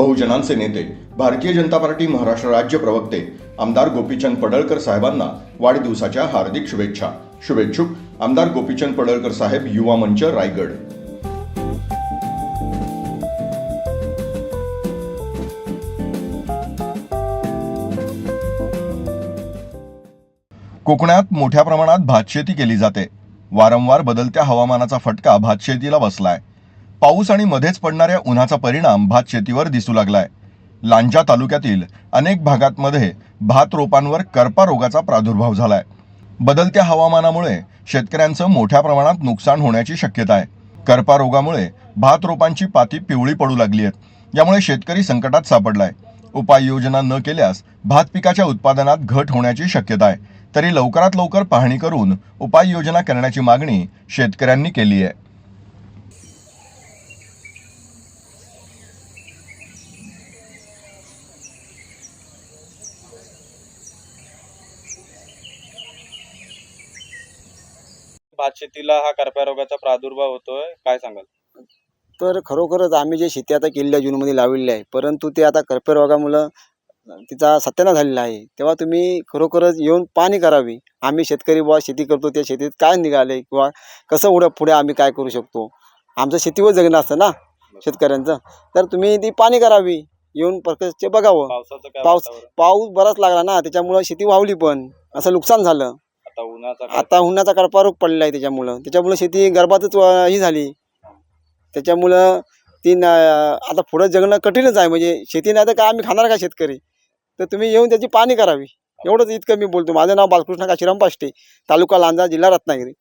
बहुजनांचे नेते भारतीय जनता पार्टी महाराष्ट्र राज्य प्रवक्ते आमदार गोपीचंद पडळकर साहेबांना वाढदिवसाच्या हार्दिक शुभेच्छा. शुभेच्छुक आमदार गोपीचंद पडळकर साहेब युवा मंच रायगड. कोकणात मोठ्या प्रमाणात भातशेती केली जाते. वारंवार बदलत्या हवामानाचा फटका भातशेतीला बसलाय. पाऊस आणि मध्येच पडणाऱ्या उन्हाचा परिणाम भातशेतीवर दिसू लागलाय. लांजा तालुक्यातील अनेक भागांमध्ये भात रोपांवर करपा रोगाचा प्रादुर्भाव झालाय. बदलत्या हवामानामुळे शेतकऱ्यांचं मोठ्या प्रमाणात नुकसान होण्याची शक्यता आहे. करपा रोगामुळे भात रोपांची पाती पिवळी पडू लागली आहेत. यामुळे शेतकरी संकटात सापडलाय. उपाययोजना न केल्यास भात पिकाच्या उत्पादनात घट होण्याची शक्यता आहे. तरी लवकरात लवकर पाहणी करून उपाययोजना करण्याची मागणी शेतकऱ्यांनी केली आहे. भात शेतीला हा करप्या रोगाचा प्रादुर्भाव होतोय काय सांगाल? तर खरोखरच आम्ही जे शेती आता केलेली आहे जूनमध्ये लावलेली आहे परंतु ते आता करप्या रोगामुळं तिचा सत्यानाश झालेला आहे. तेव्हा तुम्ही खरोखरच येऊन पाहणी करावी. आम्ही शेतकरी बुवा शेती करतो त्या शेतीत काय निघाले किंवा कसं उडं पुढे आम्ही काय करू शकतो? आमचं शेतीवर जगणं असतं ना शेतकऱ्यांचं. तर तुम्ही ती पाणी करावी येऊन प्रत्यक्ष बघावं. पावसाचं पाऊस-? पाऊस बराच लागला ना त्याच्यामुळं शेती वावली पण असं नुकसान झालं. आता उन्हाचा काय? आता उन्हाचा कडपा रोग पडलेला आहे त्याच्यामुळं. त्याच्यामुळं शेती गर्भातच व- ही झाली. त्याच्यामुळं ती न आता पुढं जगणं कठीणच आहे. म्हणजे शेती नाही तर काय आम्ही खाणार का शेतकरी? तर तुम्ही येऊन त्याची पाणी करावी. एवढंच इतकं मी बोलतो. माझं नाव बालकृष्ण काशीराम पाष्टे तालुका लांजा जिल्हा रत्नागिरी.